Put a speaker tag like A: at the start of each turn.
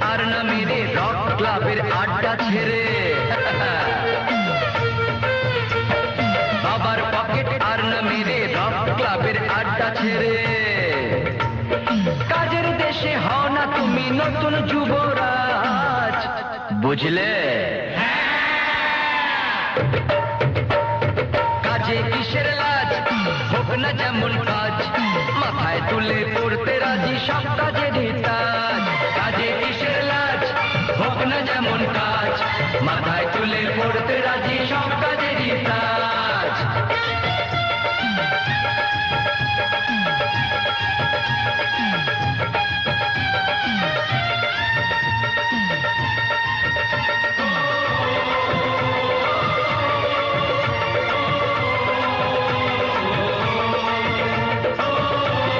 A: আর না মেরে রক ক্লাবের আড্ডা ছেড়ে। বাবার পকেট আর না মেরে রক ক্লাবের আড্ডা ছেড়ে। কাজের দেশে হও না তুমি নতুন যুবরাজ। বুঝলে? কাজে কিসের লাজ? হোক না যেমন কাজ। মাথায় তুলে পড়তে রাজি সব কাজে ঢেকে ಜನಮ